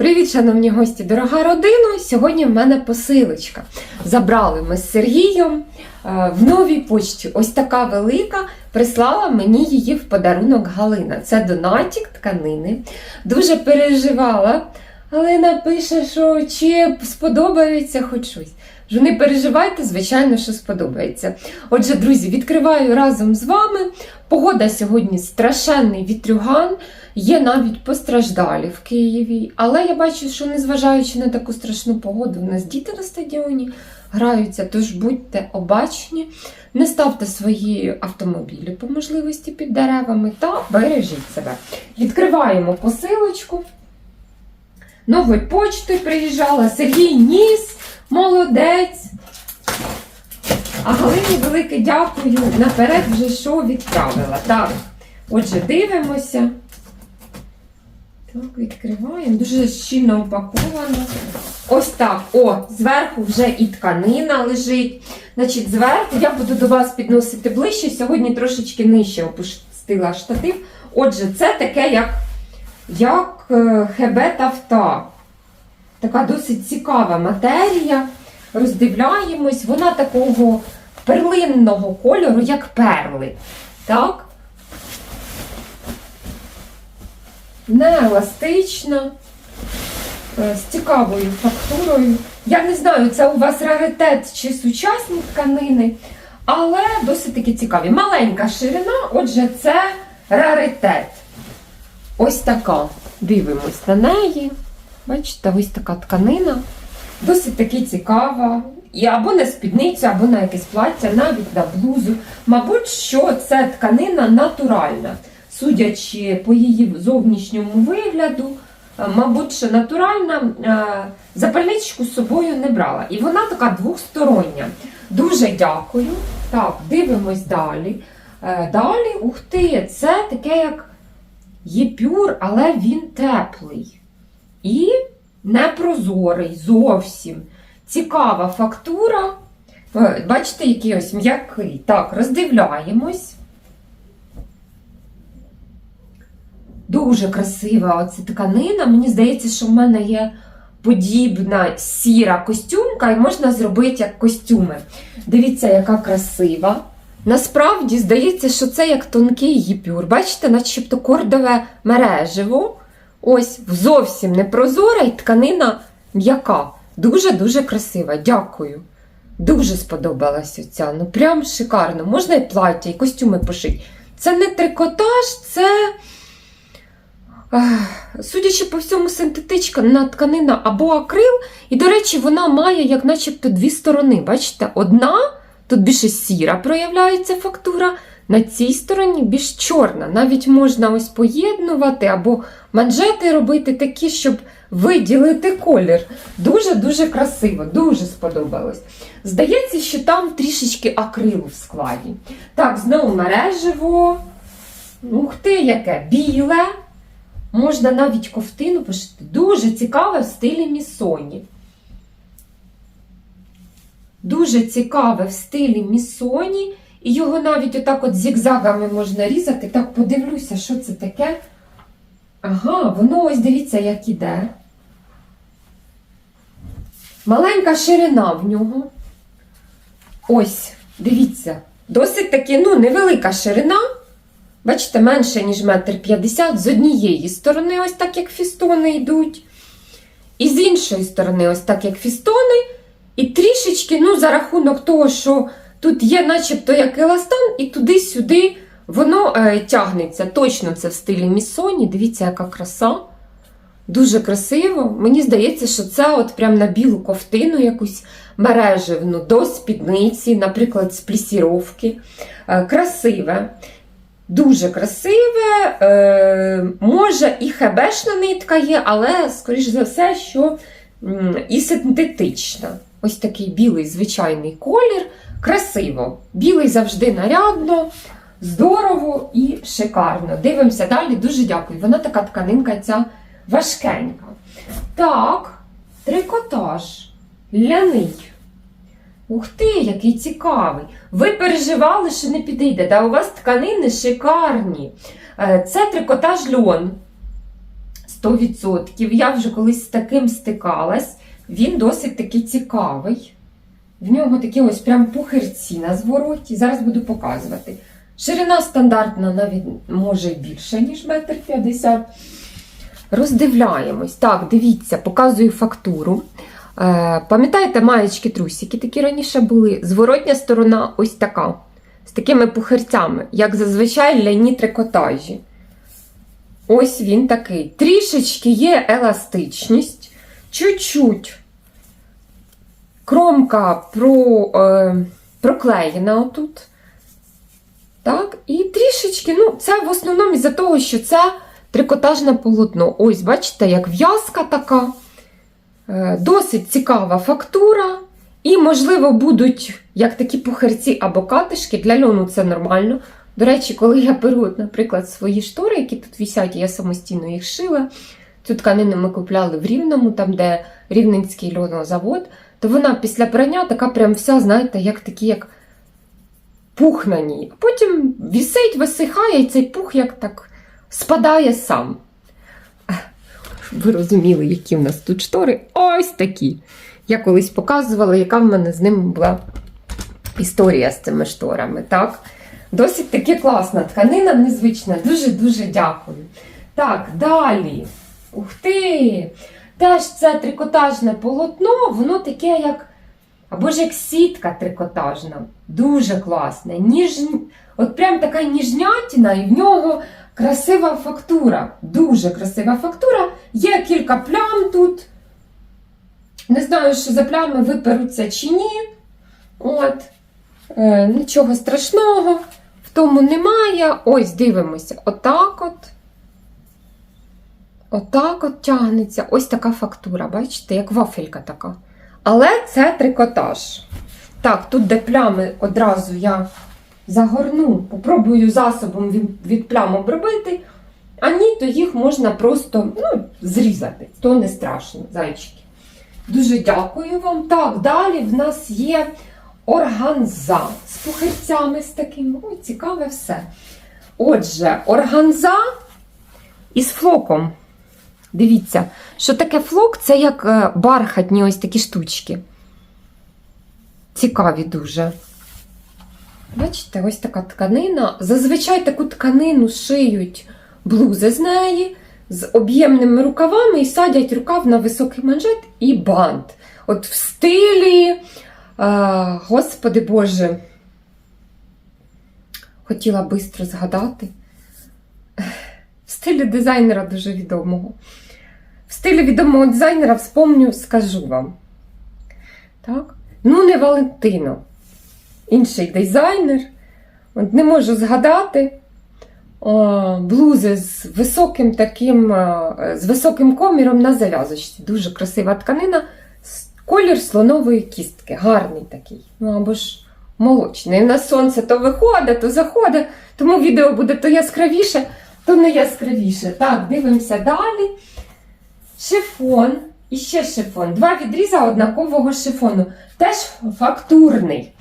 Привіт, шановні гості, дорога родина! Сьогодні в мене посилочка. Забрали ми з Сергієм е, в новій почті. Ось така велика. Прислала мені її в подарунок Галина. Це донатік тканини. Дуже переживала. Галина пише, що чи сподобається хоч щось. Вже не переживайте, звичайно, що сподобається. Отже, друзі, відкриваю разом з вами. Погода сьогодні страшенний вітрюган. Є навіть постраждалі в Києві, але я бачу, що незважаючи на таку страшну погоду, у нас діти на стадіоні граються, тож будьте обачні, не ставте свої автомобілі по можливості під деревами та бережіть себе. Відкриваємо посилочку. Новою почтою приїжджала Сергій Ніс, молодець. А Галині велике дякую. Наперед вже що відправила. Так, отже, дивимося. Так, відкриваємо. Дуже щільно упаковано. Ось так. О, зверху вже і тканина лежить. Значить, зверху я буду до вас підносити ближче. Сьогодні трошечки нижче опустила штатив. Отже, це таке, як, як е, хебе тафта. Така досить цікава матерія. Роздивляємось. Вона такого перлинного кольору, як перли. Так? Нееластична, е, з цікавою фактурою. Я не знаю, це у вас раритет чи сучасні тканини, але досить таки цікаві. Маленька ширина, отже, це раритет. Ось така. Дивимось на неї. Бачите, ось така тканина. Досить таки цікава. І або на спідницю, або на якесь плаття, навіть на блузу. Мабуть, що це тканина натуральна судячи по її зовнішньому вигляду, е, мабуть, що натуральна е, запальничку з собою не брала. І вона така двостороння. Дуже дякую. Так, дивимось далі. Е, далі, ух ти, це таке, як єпюр, але він теплий. І непрозорий зовсім. Цікава фактура. Бачите, який ось м'який. Так, роздивляємось. Дуже красива оця тканина. Мені здається, що в мене є подібна сіра костюмка, і можна зробити як костюми. Дивіться, яка красива. Насправді, здається, що це як тонкий гіпюр. Бачите, начебто кордове мереживо. Ось зовсім непрозора і тканина м'яка. Дуже-дуже красива. Дякую. Дуже сподобалась оця. Ну, прям шикарно. Можна і плаття, і костюми пошити. Це не трикотаж, це. Судячи по всьому, синтетична тканина або акрил, і, до речі, вона має як начебто дві сторони. Бачите, одна, тут більше сіра проявляється фактура, на цій стороні більш чорна. Навіть можна ось поєднувати або манжети робити такі, щоб виділити колір. Дуже-дуже красиво, дуже сподобалось. Здається, що там трішечки акрилу в складі. Так, знову мереживо. Ух ти, яке біле. Можна навіть ковтину пошити. Дуже цікаве в стилі місоні. Дуже цікаве в стилі місоні. І його навіть отак от зігзагами можна різати. Так, подивлюся, що це таке. Ага, воно ось дивіться, як іде. Маленька ширина в нього. Ось, дивіться, досить таки, ну, невелика ширина. Бачите, менше, ніж метр п'ятдесят з однієї сторони, ось так, як фістони йдуть. І з іншої сторони, ось так, як фістони. І трішечки, ну, за рахунок того, що тут є, начебто, як еластан, і туди-сюди воно е, тягнеться. Точно це в стилі місоні. Дивіться, яка краса. Дуже красиво. Мені здається, що це от прям на білу ковтину якусь мереживну до спідниці, наприклад, з плісіровки. Е, красиве. Дуже красиве, е, може і хебешна нитка є, але, скоріш за все, що і синтетична. Ось такий білий звичайний колір. Красиво. Білий завжди нарядно, здорово і шикарно. Дивимося далі, дуже дякую. Вона така тканинка ця важкенька. Так, трикотаж. Ляний. Ух ти, який цікавий! Ви переживали, що не підійде. Да у вас тканини шикарні. Е, Це трикотаж льон. 100%. Я вже колись з таким стикалась. Він досить такий цікавий. В нього такі ось прям пухирці на звороті. Зараз буду показувати. Ширина стандартна навіть може більше, ніж метр п'ятдесят. Роздивляємось. Так, дивіться, показую фактуру. Е, пам'ятаєте, маєчки трусики такі раніше були. Зворотня сторона ось така. З такими пухирцями, як зазвичай ляні трикотажі. Ось він такий. Трішечки є еластичність, чуть-чуть кромка про, е, проклеєна отут. Так, і трішечки, ну, це в основному із-за того, що це трикотажне полотно. Ось, бачите, як в'язка така. Е, Досить цікава фактура. І, можливо, будуть як такі пухарці або катишки. Для льону це нормально. До речі, коли я беру, наприклад, свої штори, які тут висять, я самостійно їх шила. Цю тканину ми купляли в Рівному, там, де Рівненський льонозавод, то вона після прання така прям вся, знаєте, як такі, як пух на ній. Потім вісить, висихає, і цей пух як так спадає сам. Ви розуміли, які в нас тут штори. Ось такі. Я колись показувала, яка в мене з ними була історія з цими шторами. так? Досить таки класна тканина, незвична. Дуже-дуже дякую. Так, далі. Ух ти! Теж це трикотажне полотно, воно таке, як. Або ж як сітка трикотажна. Дуже класне. Ніж... От прям така ніжнятіна, і в нього красива фактура. Дуже красива фактура. Є кілька плям тут. Не знаю, що за плями виперуться чи ні. От. Е, нічого страшного в тому немає. Ось, дивимося. Отак от. Отак от тягнеться. Ось така фактура, бачите, як вафелька така. Але це трикотаж. Так, тут де плями одразу я загорну, попробую засобом від, від плям обробити. А ні, то їх можна просто ну, зрізати. То не страшно, зайчики. Дуже дякую вам. Так, далі в нас є органза з пухирцями з такими. Ой, цікаве все. Отже, органза із флоком. Дивіться, що таке флок це як е, бархатні ось такі штучки. Цікаві дуже. Бачите, ось така тканина. Зазвичай таку тканину шиють блузи з неї з об'ємними рукавами і садять рукав на високий манжет і бант. От в стилі, а, господи Боже, хотіла швидко згадати. В стилі дизайнера дуже відомого. В стилі відомого дизайнера вспомню, скажу вам. Так? Ну, не Валентино. Інший дизайнер. От не можу згадати. Блузи з високим таким, з високим коміром на зав'язочці. Дуже красива тканина. Колір слонової кістки. Гарний такий. Ну або ж молочний. На сонце то виходить, то заходить, тому відео буде то яскравіше, то не яскравіше. Так, дивимося далі. Шифон. І ще шифон. Два відріза однакового шифону. Теж фактурний.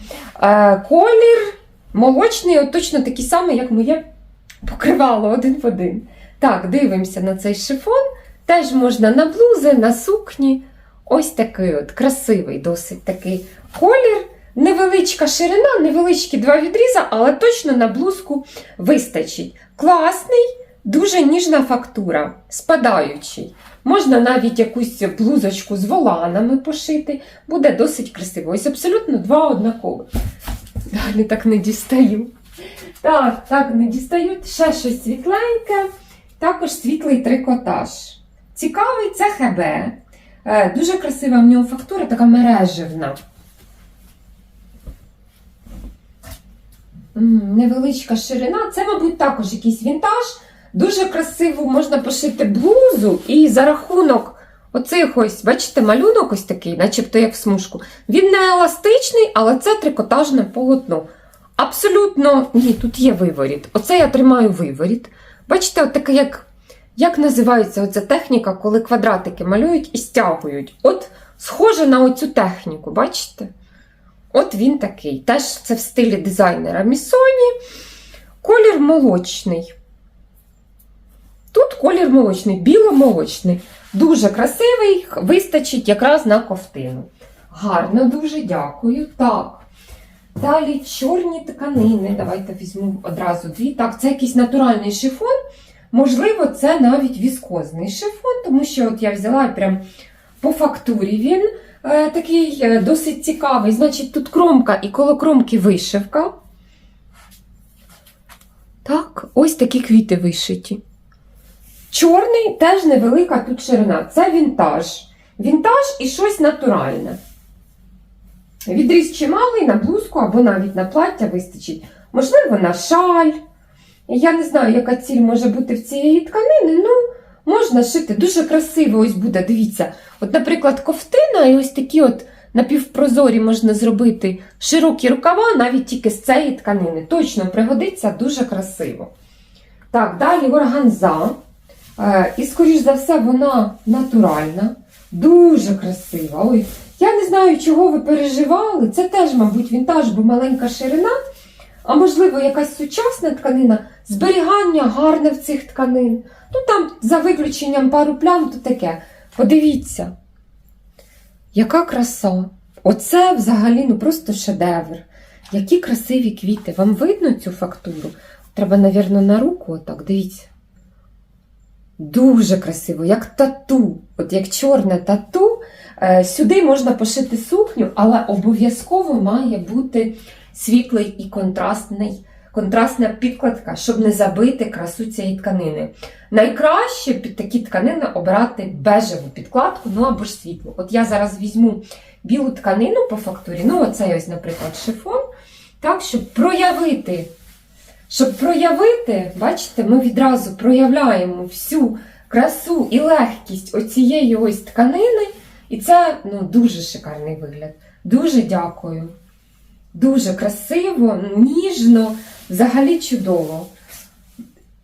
Е, колір молочний, точно такий самий, як моє покривало один в один. Так, дивимося на цей шифон. Теж можна на блузи, на сукні. Ось такий от красивий, досить такий колір. Невеличка ширина, невеличкі два відріза, але точно на блузку вистачить. Класний, дуже ніжна фактура, спадаючий. Можна навіть якусь блузочку з воланами пошити, буде досить красиво. Ось абсолютно два однакові. Далі так не дістаю. Так, так, не дістають. Ще щось світленьке, також світлий трикотаж. Цікавий це ХБ. Е, Дуже красива в нього фактура, така мережевна. Невеличка ширина. Це, мабуть, також якийсь вінтаж. Дуже красиво можна пошити блузу, і за рахунок оцих ось, бачите, малюнок ось такий, начебто як в смужку. Він не еластичний, але це трикотажне полотно. Абсолютно, ні, тут є виворіт. Оце я тримаю виворіт. Бачите, от таке, як, як називається оця техніка, коли квадратики малюють і стягують. От схоже на оцю техніку, бачите? От він такий. Теж це в стилі дизайнера Місоні. Колір молочний. Колір молочний, біло-молочний. Дуже красивий, вистачить якраз на ковтину. Гарно, дуже дякую. Так. Далі чорні тканини. Давайте візьму одразу дві. Так, це якийсь натуральний шифон. Можливо, це навіть віскозний шифон, тому що от я взяла прям по фактурі він е, такий е, досить цікавий. Значить, тут кромка і коло кромки вишивка. Так, ось такі квіти вишиті. Чорний теж невелика тут ширина. Це вінтаж. Вінтаж і щось натуральне. Відріз чималий на блузку або навіть на плаття вистачить. Можливо, на шаль. Я не знаю, яка ціль може бути в цієї тканини. Ну, можна шити. Дуже красиво ось буде. Дивіться. От, наприклад, ковтина і ось такі от напівпрозорі можна зробити широкі рукава навіть тільки з цієї тканини. Точно пригодиться дуже красиво. Так, далі органза. Е, І, скоріш за все, вона натуральна, дуже красива. Ой, я не знаю, чого ви переживали. Це теж, мабуть, вінтаж, бо маленька ширина. А можливо, якась сучасна тканина, зберігання гарне в цих тканин. Ну там, за виключенням пару плям, то таке. Подивіться, яка краса! Оце взагалі ну просто шедевр. Які красиві квіти. Вам видно цю фактуру? Треба, напевно, на руку отак, дивіться. Дуже красиво, як тату, от як чорне тату. Е, Сюди можна пошити сукню, але обов'язково має бути світлий і контрастний, контрастна підкладка, щоб не забити красу цієї тканини. Найкраще під такі тканини обирати бежеву підкладку, ну або ж світлу. От я зараз візьму білу тканину по фактурі, ну оцей ось, наприклад, шифон, так, щоб проявити. Щоб проявити, бачите, ми відразу проявляємо всю красу і легкість оцієї ось тканини. І це ну, дуже шикарний вигляд. Дуже дякую. Дуже красиво, ніжно, взагалі чудово.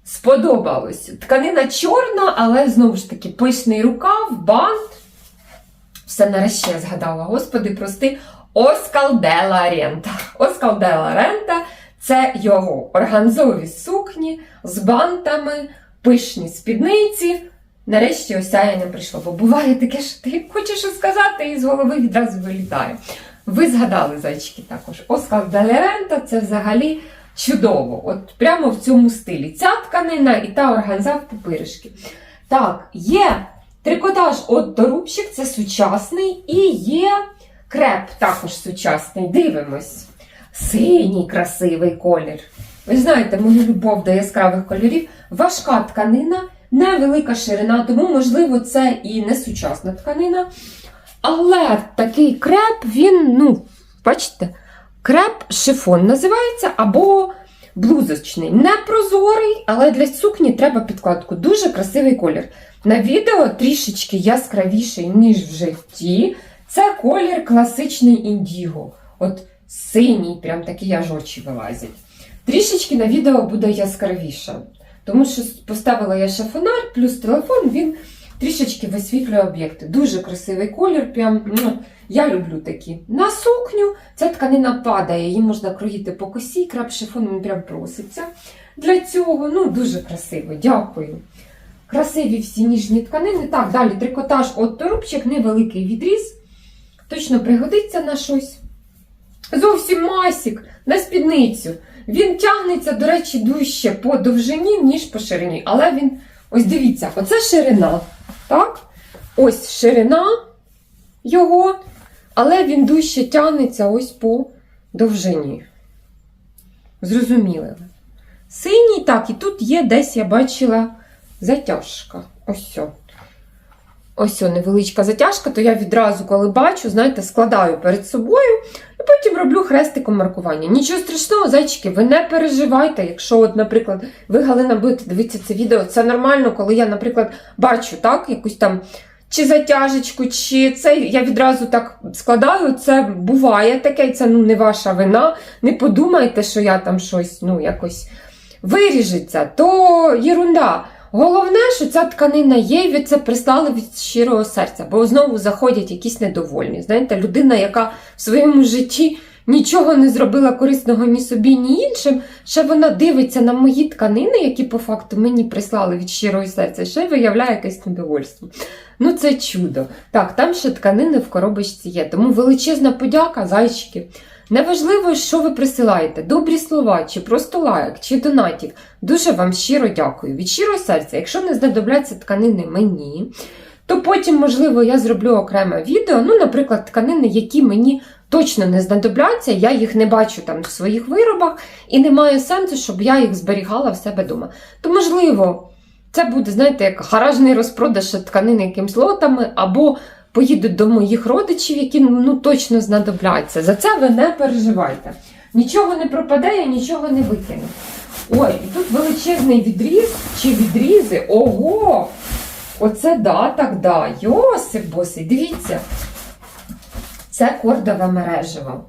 Сподобалось. Тканина чорна, але знову ж таки пишний рукав, бант. Все нарешті я згадала, господи, прости, Оскал Дела Рента. Оскал Дела Рента це його органзові сукні з бантами, пишні спідниці. Нарешті осяяння прийшло, бо буває таке, що ти хочеш щось сказати, і з голови відразу вилітає. Ви згадали зайчики також. Оскал Делерента це взагалі чудово. От прямо в цьому стилі. Ця тканина і та органза в пупиришки. Так, є трикотаж от Рубчик, це сучасний, і є креп також сучасний. Дивимось. Синій красивий колір. Ви знаєте, мою любов до яскравих кольорів. Важка тканина, невелика ширина, тому, можливо, це і не сучасна тканина. Але такий креп, він, ну, бачите, креп шифон називається, або блузочний. Не прозорий, але для сукні треба підкладку. Дуже красивий колір. На відео трішечки яскравіший, ніж в житті. Це колір класичний індіго. От синій, прям такі аж очі вилазять. Трішечки на відео буде яскравіше. Тому що поставила я ще фонарь, плюс телефон, він трішечки висвітлює об'єкти. Дуже красивий колір. Прям, ну, я люблю такі. На сукню ця тканина падає, її можна кроїти по косі, крап шифон він прям проситься. Для цього ну, дуже красиво, дякую. Красиві всі ніжні тканини. Так, далі трикотаж от торубчик, невеликий відріз. Точно пригодиться на щось. Зовсім масік на спідницю. Він тягнеться, до речі, дужче по довжині, ніж по ширині. Але він, ось дивіться, оце ширина. Так? Ось ширина його, але він дужче тягнеться ось по довжині. Зрозуміли. Синій, так, і тут є десь, я бачила, затяжка. Ось. о. Ось о, невеличка затяжка, то я відразу, коли бачу, знаєте, складаю перед собою і потім роблю хрестиком маркування. Нічого страшного, зайчики, ви не переживайте, якщо, от, наприклад, ви, Галина, будете дивитися це відео, це нормально, коли я, наприклад, бачу так, якусь там чи затяжечку, чи це я відразу так складаю. Це буває таке, це ну, не ваша вина. Не подумайте, що я там щось ну, якось виріжеться, то єрунда. Головне, що ця тканина є, ви це прислали від щирого серця, бо знову заходять якісь недовольні. Знаєте, людина, яка в своєму житті нічого не зробила корисного ні собі, ні іншим. Ще вона дивиться на мої тканини, які по факту мені прислали від щирого серця, ще й виявляє якесь недовольство. Ну, це чудо. Так, там ще тканини в коробочці є. Тому величезна подяка, зайчики. Неважливо, що ви присилаєте, добрі слова, чи просто лайк, чи донатик. Дуже вам щиро дякую. Від щирого серця, якщо не знадобляться тканини мені, то потім, можливо, я зроблю окреме відео. Ну, наприклад, тканини, які мені точно не знадобляться, я їх не бачу там в своїх виробах, і немає сенсу, щоб я їх зберігала в себе вдома. То, можливо, це буде, знаєте, як гаражний розпродаж тканин якимсь лотами, або поїдуть до моїх родичів, які ну, точно знадобляться. За це ви не переживайте. Нічого не пропаде, я нічого не викину. Ой, тут величезний відріз чи відрізи. Ого! Оце да, так да. Йосип босий, дивіться. Це кордове мережево.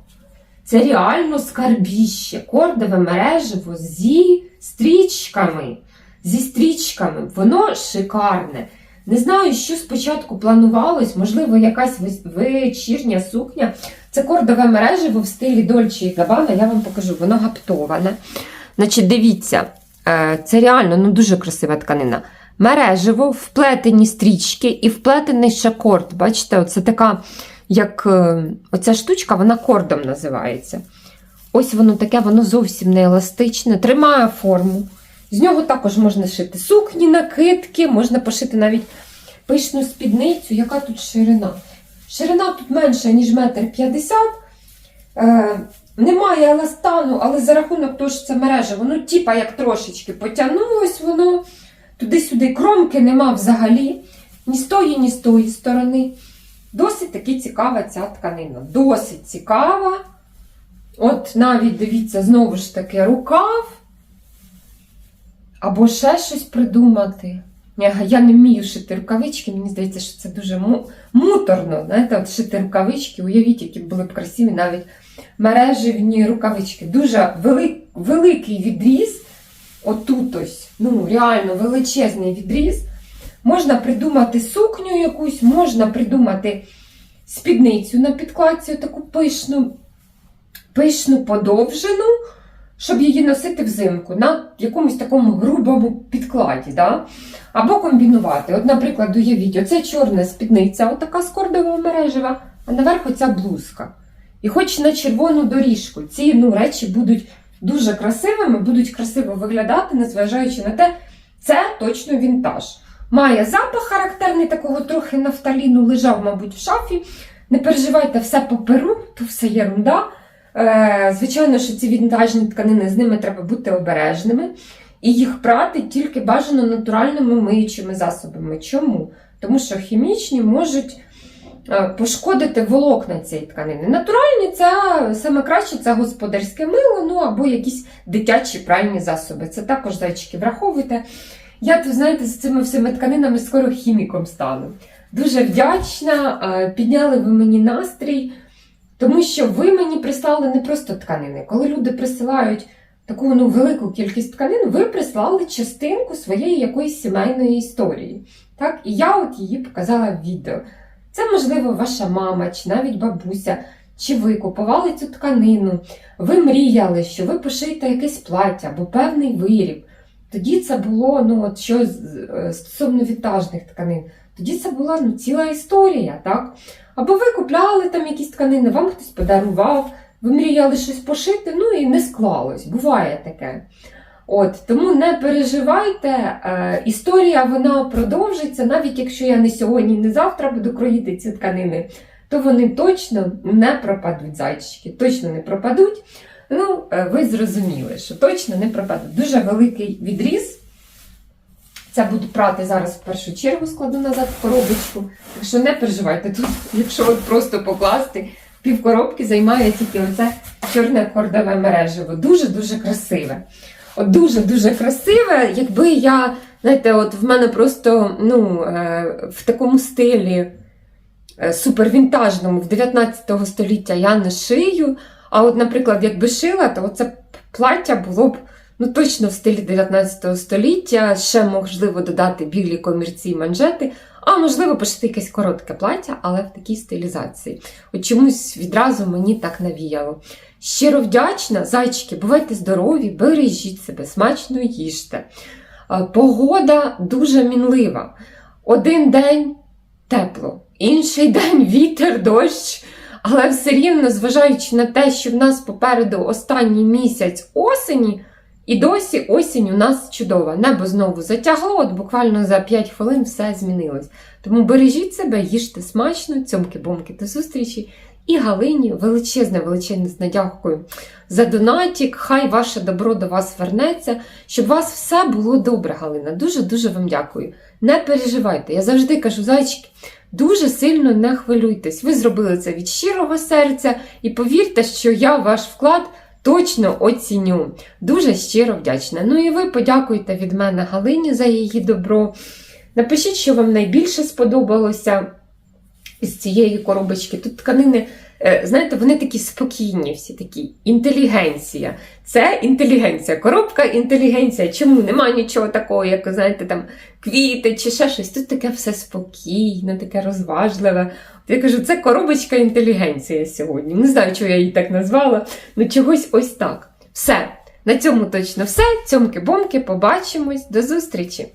Це реально скарбіще. Кордове мережево зі стрічками. Зі стрічками. Воно шикарне. Не знаю, що спочатку планувалось, можливо, якась вечірня сукня. Це кордове мережево в стилі Дольче і Габана, я вам покажу, воно гаптоване. Значить, дивіться, е, це реально ну, дуже красива тканина. Мережево, вплетені стрічки і вплетений ще корд. Бачите, оце така, як е, оця штучка, вона кордом називається. Ось воно таке, воно зовсім не еластичне, тримає форму. З нього також можна шити сукні, накидки, можна пошити навіть пишну спідницю. Яка тут ширина? Ширина тут менша, ніж метр п'ятдесят. Е, немає еластану, але за рахунок того, що це мережа, воно типа як трошечки потягнулось, воно туди-сюди кромки нема взагалі. Ні з тої, ні з тої сторони. Досить таки цікава ця тканина. Досить цікава. От навіть дивіться, знову ж таки, рукав. Або ще щось придумати. Я, не вмію шити рукавички, мені здається, що це дуже муторно. Знаєте, от шити рукавички, уявіть, які були б красиві навіть мереживні рукавички. Дуже вели, великий відріз. Отут ось, ну, реально величезний відріз. Можна придумати сукню якусь, можна придумати спідницю на підкладці, таку пишну, пишну подовжену, щоб її носити взимку на якомусь такому грубому підкладі. Да? Або комбінувати. От, наприклад, уявіть, оце чорна спідниця, отака з кордового мережева, а наверх оця блузка. І хоч на червону доріжку. Ці ну, речі будуть дуже красивими, будуть красиво виглядати, незважаючи на те, це точно вінтаж. Має запах характерний, такого трохи нафталіну, лежав, мабуть, в шафі. Не переживайте, все по перу, то все єрунда. Е, звичайно, що ці вінтажні тканини, з ними треба бути обережними. І їх прати тільки бажано натуральними миючими засобами. Чому? Тому що хімічні можуть е, пошкодити волокна цієї тканини. Натуральні це саме краще це господарське мило, ну або якісь дитячі пральні засоби. Це також зайчики враховуйте. Я тут, знаєте, з цими всіми тканинами скоро хіміком стану. Дуже вдячна, е, підняли ви мені настрій, тому що ви мені прислали не просто тканини. Коли люди присилають таку ну, велику кількість тканин, ви прислали частинку своєї якоїсь сімейної історії. Так? І я от її показала в відео. Це, можливо, ваша мама чи навіть бабуся, чи ви купували цю тканину, ви мріяли, що ви пошиєте якесь плаття або певний виріб. Тоді це було ну, от що е, стосовно вінтажних тканин. Тоді це була ну, ціла історія, так? Або ви купляли там якісь тканини, вам хтось подарував, ви мріяли щось пошити, ну і не склалось. Буває таке. От, тому не переживайте, е, історія вона продовжиться, навіть якщо я не сьогодні, не завтра буду кроїти ці тканини, то вони точно не пропадуть, зайчики, точно не пропадуть. Ну, е, ви зрозуміли, що точно не пропадуть. Дуже великий відріз. Це буду прати зараз в першу чергу, складу назад в коробочку. Так що не переживайте тут, якщо от просто покласти, пів коробки займає тільки оце чорне кордове мережево. Дуже-дуже красиве. От дуже-дуже красиве. Якби я, знаєте, от в мене просто ну, е, в такому стилі е, супервінтажному в 19 століття я не шию. А от, наприклад, якби шила, то це плаття було б ну, точно в стилі 19 століття. Ще можливо додати білі комірці манжети. А можливо, пошити якесь коротке плаття, але в такій стилізації. От чомусь відразу мені так навіяло. Щиро вдячна, зайчики, бувайте здорові, бережіть себе, смачно їжте. Погода дуже мінлива. Один день тепло, інший день вітер, дощ. Але все рівно, зважаючи на те, що в нас попереду останній місяць осені, і досі осінь у нас чудова. Небо знову затягло, от буквально за 5 хвилин все змінилось. Тому бережіть себе, їжте смачно, цьомки-бомки до зустрічі. І Галині величезне, величезне дякую за донатік. Хай ваше добро до вас вернеться, щоб у вас все було добре, Галина. Дуже-дуже вам дякую. Не переживайте, я завжди кажу, зайчики, дуже сильно не хвилюйтесь. Ви зробили це від щирого серця, і повірте, що я ваш вклад точно оціню. Дуже щиро вдячна. Ну і ви подякуйте від мене Галині за її добро. Напишіть, що вам найбільше сподобалося з цієї коробочки. Тут тканини, знаєте, вони такі спокійні, всі такі. Інтелігенція. Це інтелігенція. Коробка інтелігенція. Чому? Нема нічого такого, як, знаєте, там квіти чи ще щось. Тут таке все спокійне, таке розважливе. От Я кажу, це коробочка інтелігенція сьогодні. Не знаю, чого я її так назвала, ну чогось ось так. Все. На цьому точно все. Цьомки-бомки, побачимось. До зустрічі!